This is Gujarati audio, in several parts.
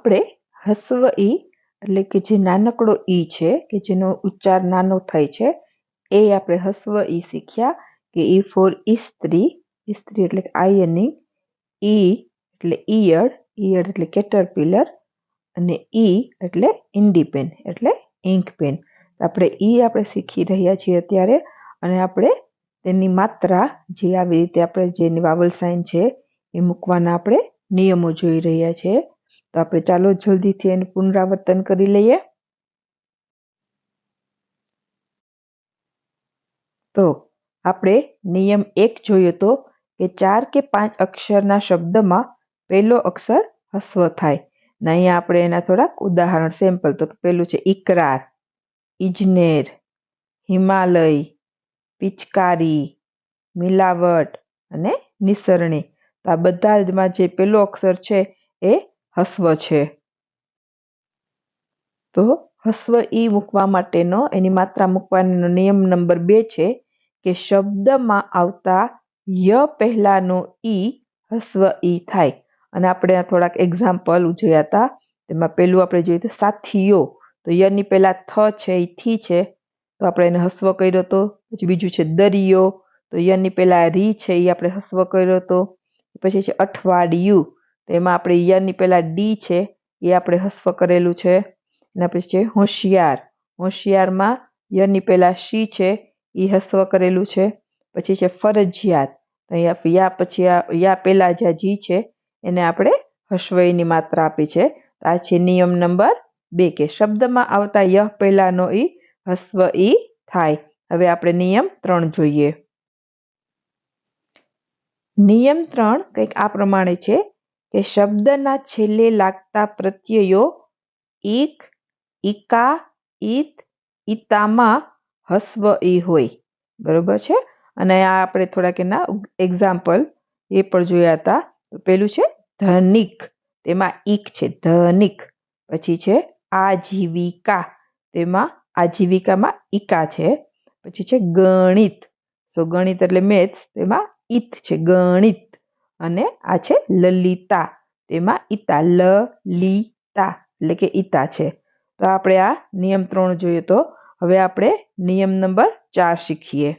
આપણે હસ્વ ઈ, એટલે કે જે નાનકડો ઈ છે, કે જેનો ઉચ્ચાર નાનો થાય છે, એ આપણે હસ્વ ઈ શીખ્યા કે ઈ ફોર ઇસ્ત્રી ઇસ્ત્રી એટલે આયનિંગ ઈ એટલે ઈયળ ઈયળ એટલે કેટરપિલર અને ઈ એટલે ઇન્ડિપેન એટલે ઇન્ક પેન આપણે ઈ આપણે શીખી રહ્યા છીએ અત્યારે, અને આપણે તેની માત્રા જે આવી રીતે આપણે જેની વાવલ સાઇન છે, એ મૂકવાના આપણે નિયમો જોઈ રહ્યા છે તો આપણે ચાલો જલ્દીથી એનું પુનરાવર્તન કરી લઈએ. તો આપણે નિયમ એક જોયો તો કે ચાર કે પાંચ અક્ષરના શબ્દમાં પહેલો અક્ષર હસ્વ થાય. ને અહીંયા આપણે એના થોડાક ઉદાહરણ સેમ્પલ તો પેલું છે ઇકરાર ઇજનેર હિમાલય, પિચકારી, મિલાવટ અને નિસરણી. તો આ બધા જમાં જે પેલો અક્ષર છે એ હસ્વ છે. તો હસ્વ ઈ મૂકવા માટેનો, એની માત્રા મૂકવાનો નિયમ નંબર બે છે કે શબ્દમાં આવતા ય પહેલાનો ઈ હસ્વ ઈ થાય. અને આપણે થોડાક એક્ઝામ્પલ જોયા હતા. તેમાં પેલું આપણે જોયું તો સાથીઓ. તો યની પહેલાં થ છે એ થી છે. તો આપણે એને હસ્વ કર્યો હતો પછી બીજું છે દરિયો. તો યની પહેલાં રી છે એ આપણે હસ્વ કર્યો હતો પછી છે અઠવાડિયું. એમાં આપણે યની પહેલાં ડી છે, એ આપણે હસ્વ કરેલું છે. એના પછી છે હોશિયાર. હોશિયારમાં યની પહેલાં શી છે, એ હસ્વ કરેલું છે. પછી છે ફરજિયાત. તો અહીંયા યા પછી યા પહેલા જ્યાં જી છે, એને આપણે હસ્વયની માત્રા આપી છે. આ છે નિયમ નંબર બે, કે શબ્દમાં આવતા યહ પહેલાંનો ઈ હસ્વ ઈ થાય. હવે આપણે નિયમ ત્રણ જોઈએ. નિયમ ત્રણ કંઈક આ પ્રમાણે છે. કે શબ્દના છેલ્લે લાગતા પ્રત્યયો ઈક ઈકા, ઈત, ઈતામાં, હસ્વ ઈ હોય. બરોબર છે? અને આ આપણે થોડાક એના એક્ઝામ્પલ એ પણ જોયા હતા. તો પેલું છે ધનિક. તેમાં ઈક છે, ધનિક. પછી છે આજીવિકા. તેમાં આજીવિકામાં ઈકા છે. પછી છે ગણિત. સો ગણિત એટલે મેથ્સ તેમાં ઈત છે, ગણિત. અને આ છે લલિતા. તેમાં ઈતા લ લી તા એટલે કે ઈતા છે. તો આપણે આ નિયમ ત્રણ જોઈએ તો હવે આપણે નિયમ નંબર ચાર શીખીએ.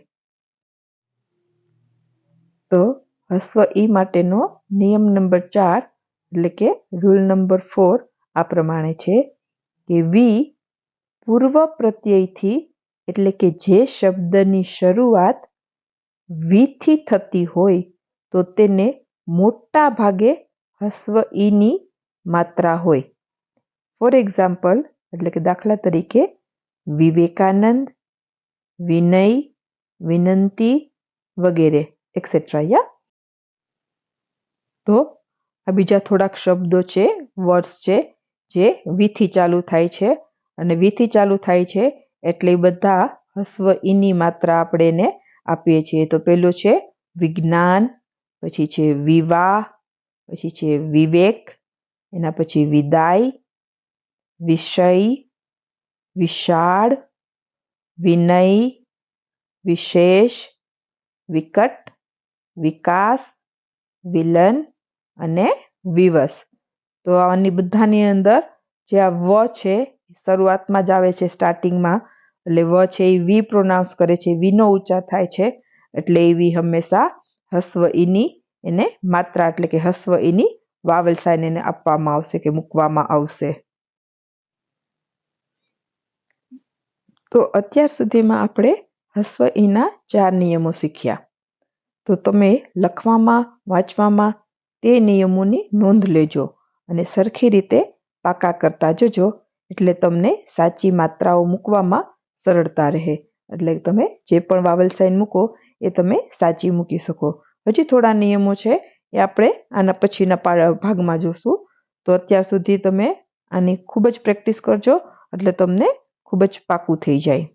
તો હસ્વ ઈ માટેનો નિયમ નંબર ચાર એટલે કે રૂલ નંબર ફોર આ પ્રમાણે છે કે વી પૂર્વ પ્રત્યયથી એટલે કે જે શબ્દની શરૂઆત વીથી થતી હોય તો તેને મોટા ભાગે હસ્વ ઈની માત્રા હોય. ફોર એક્ઝામ્પલ એટલે કે દાખલા તરીકે, વિવેકાનંદ, વિનય, વિનંતી વગેરે એક્સેટ્રા યા? તો આ બીજા થોડાક શબ્દો છે વર્ડ્સ છે, જે વીથી ચાલુ થાય છે. અને વિથી ચાલુ થાય છે એટલે બધા હસ્વ ઈની માત્રા આપણે એને આપીએ છીએ. તો પેલું છે, વિજ્ઞાન પછી છે વિવાહ, પછી છે વિવેક, એના પછી વિદાય, વિષય, વિશાળ, વિનય, વિશેષ, વિકટ, વિકાસ, વિલન અને વિવસ તો આની બધાની અંદર જે આ વ છે શરૂઆતમાં જ આવે છે સ્ટાર્ટિંગમાં એટલે વ છે એ વી પ્રોનાઉન્સ કરે છે. વીનો ઉચ્ચાર થાય છે. એટલે એવી હંમેશા હસ્વ ઈની એને માત્રા એટલે કે હસ્વ ઈની વાવેલ સાઇન એને આપવામાં આવશે કે મૂકવામાં આવશે. તો અત્યાર સુધીમાં આપણે હસ્વ ઈના ચાર નિયમો શીખ્યા. તો તમે લખવામાં, વાંચવામાં તે નિયમોની નોંધ લેજો અને સરખી રીતે પાકા કરતા જજો એટલે તમને સાચી માત્રાઓ મૂકવામાં સરળતા રહે. એટલે તમે જે પણ વાવલ સાઇન મૂકો એ તમે સાચી મૂકી શકો. હજી થોડા નિયમો છે એ આપણે આના પછીના ભાગમાં જોશું. તો અત્યાર સુધી તમે આની ખૂબ જ પ્રેક્ટિસ કરજો એટલે તમને ખૂબ જ પાકું થઈ જાય.